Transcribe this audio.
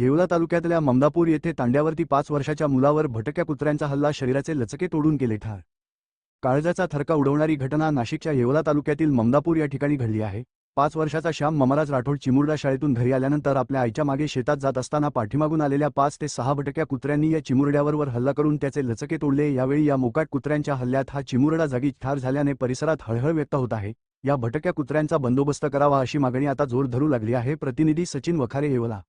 येवला तालुक्यातल्या ममदापूर येथे तांड्यावरती पाच वर्षाच्या मुलावर भटक्या कुत्र्यांचा हल्ला शरीराचे लचके तोडून केले ठार. काळजाचा थरका उडवणारी घटना नाशिकच्या येवला तालुक्यातील ममदापूर या ठिकाणी घडली आहे. पाच वर्षाचा श्याम ममराज राठोड चिमुरडा शाळेतून घरी आल्यानंतर आपल्या आईच्या मागे शेतात जात असताना पाठीमागून आलेल्या पाच ते सहा भटक्या कुत्र्यांनी या चिमुरड्यावर हल्ला करून त्याचे लचके तोडले. यावेळी या मोकाट कुत्र्यांच्या हल्ल्यात हा चिमुरडा जागी ठार झाल्याने परिसरात हळहळ व्यक्त होत आहे. या भटक्या कुत्र्यांचा बंदोबस्त करावा अशी मागणी आता जोर धरू लागली आहे. प्रतिनिधी सचिन वखारे येवला.